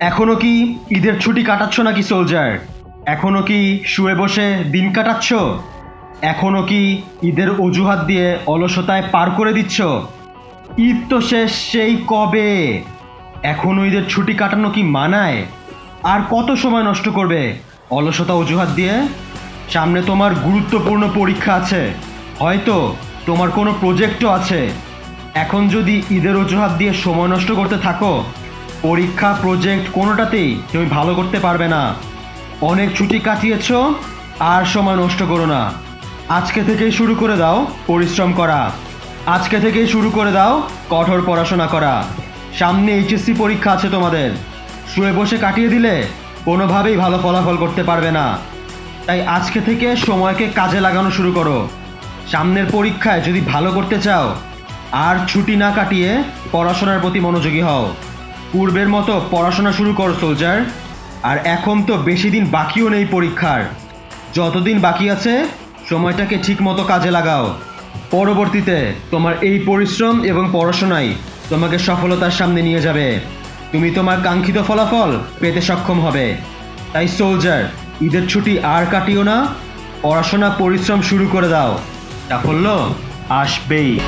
এখনও কি ঈদের ছুটি কাটাচ্ছ নাকি, সোলজার? এখনও কি শুয়ে বসে দিন কাটাচ্ছ? এখনও কি ঈদের অজুহাত দিয়ে অলসতায় পার করে দিচ্ছ? ঈদ তো শেষ, সেই কবে? এখনও ঈদের ছুটি কাটানো কি মানায়? আর কত সময় নষ্ট করবে অলসতা অজুহাত দিয়ে? সামনে তোমার গুরুত্বপূর্ণ পরীক্ষা আছে। হয়তো তোমার কোনো প্রজেক্টও আছে। এখন যদি ঈদের অজুহাত দিয়ে সময় নষ্ট করতে থাকো পরীক্ষা প্রজেক্ট কোনোটাতেই তুমি ভালো করতে পারবে না। অনেক ছুটি কাটিয়েছ, আর সময় নষ্ট করো না। আজকে থেকেই শুরু করে দাও পরিশ্রম করা। আজকে থেকেই শুরু করে দাও কঠোর পড়াশোনা করা। সামনে এইচএসসি পরীক্ষা আছে তোমাদের। শুয়ে বসে কাটিয়ে দিলে কোনোভাবেই ভালো ফলাফল করতে পারবে না। তাই আজকে থেকে সময়কে কাজে লাগানো শুরু করো। সামনের পরীক্ষায় যদি ভালো করতে চাও, আর ছুটি না কাটিয়ে পড়াশোনার প্রতি মনোযোগী হও। পূর্বের মতো পড়াশোনা শুরু করো, সোলজার। আর এখন তো বেশি দিন বাকিও নেই পরীক্ষার। যতদিন বাকি আছে, সময়টাকে ঠিক মতো কাজে লাগাও। পরবর্তীতে তোমার এই পরিশ্রম এবং পড়াশোনাই তোমাকে সফলতার সামনে নিয়ে যাবে। তুমি তোমার কাঙ্ক্ষিত ফলাফল পেতে সক্ষম হবে। তাই, সোলজার, ঈদের ছুটি আর কাটিও না। পড়াশোনা, পরিশ্রম শুরু করে দাও। তা সাফল্য আসবেই।